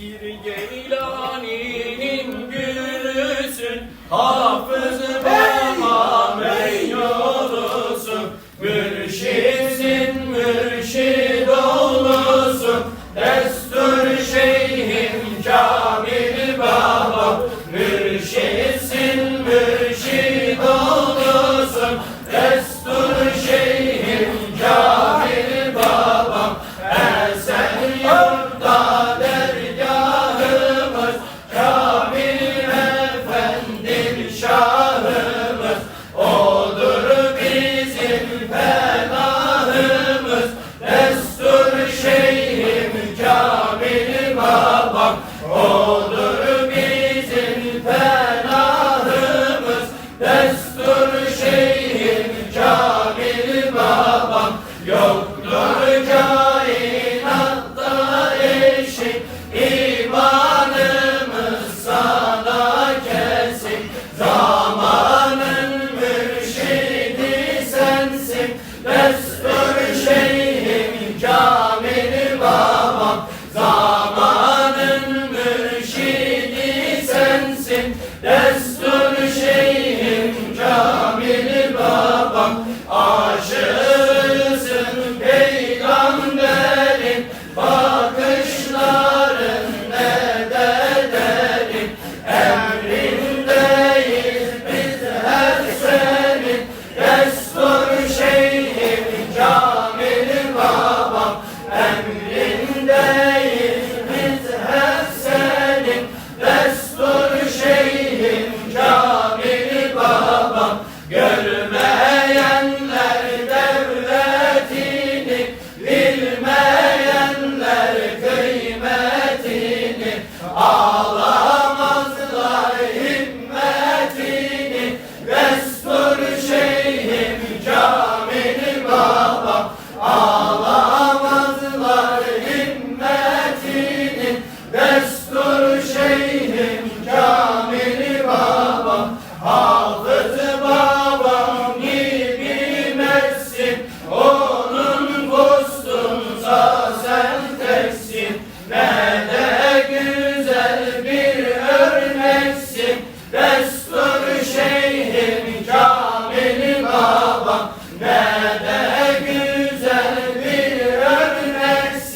Pir Geylani'nin gülüsün Hafız baba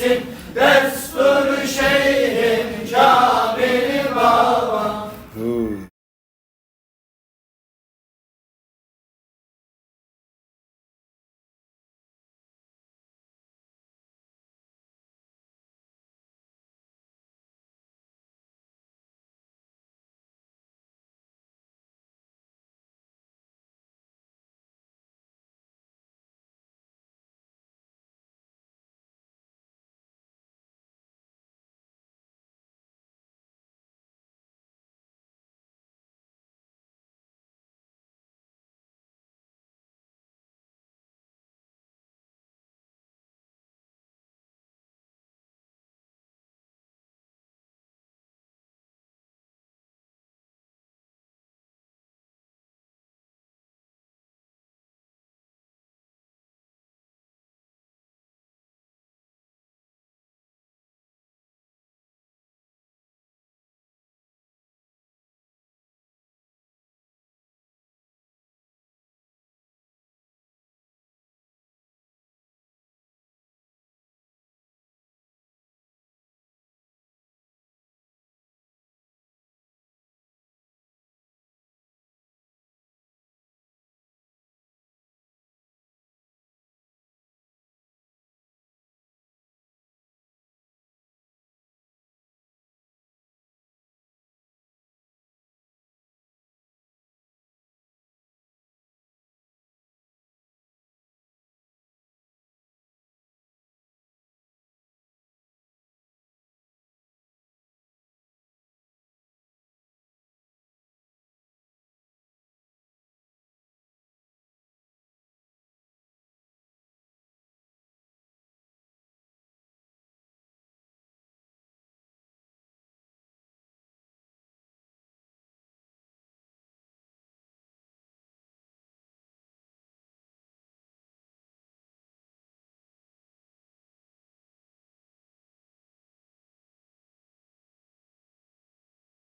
Sit